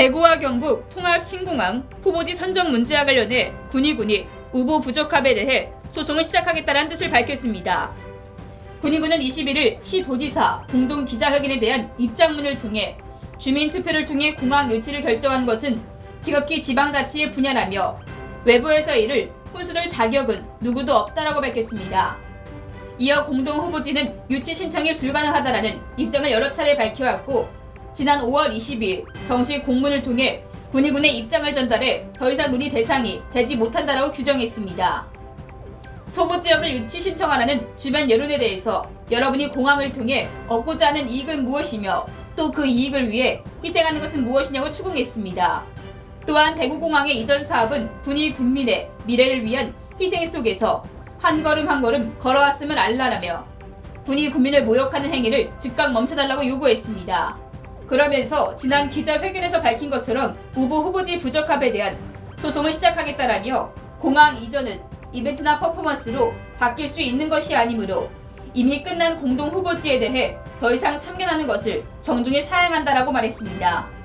대구와 경북 통합 신공항 후보지 선정 문제와 관련해 군의군이 후보 부적합에 대해 소송을 시작하겠다는 뜻을 밝혔습니다. 군의군은 21일 시도지사 공동 기자회견에 대한 입장문을 통해 주민투표를 통해 공항 유치를 결정한 것은 지극히 지방자치의 분야라며 외부에서 이를 훈수될 자격은 누구도 없다라고 밝혔습니다. 이어 공동 후보지는 유치 신청이 불가능하다라는 입장을 여러 차례 밝혀왔고 지난 5월 22일 정식 공문을 통해 군의군의 입장을 전달해 더 이상 논의 대상이 되지 못한다라고 규정했습니다. 소보 지역을 유치 신청하라는 주변 여론에 대해서 여러분이 공항을 통해 얻고자 하는 이익은 무엇이며 또 그 이익을 위해 희생하는 것은 무엇이냐고 추궁했습니다. 또한 대구공항의 이전 사업은 군이 군민의 미래를 위한 희생 속에서 한 걸음 한 걸음 걸어왔음을 알라라며 군이 국민을 모욕하는 행위를 즉각 멈춰달라고 요구했습니다. 그러면서 지난 기자회견에서 밝힌 것처럼 후보 후보지 부적합에 대한 소송을 시작하겠다라며 공항 이전은 이벤트나 퍼포먼스로 바뀔 수 있는 것이 아니므로 이미 끝난 공동 후보지에 대해 더 이상 참견하는 것을 정중히 사양한다라고 말했습니다.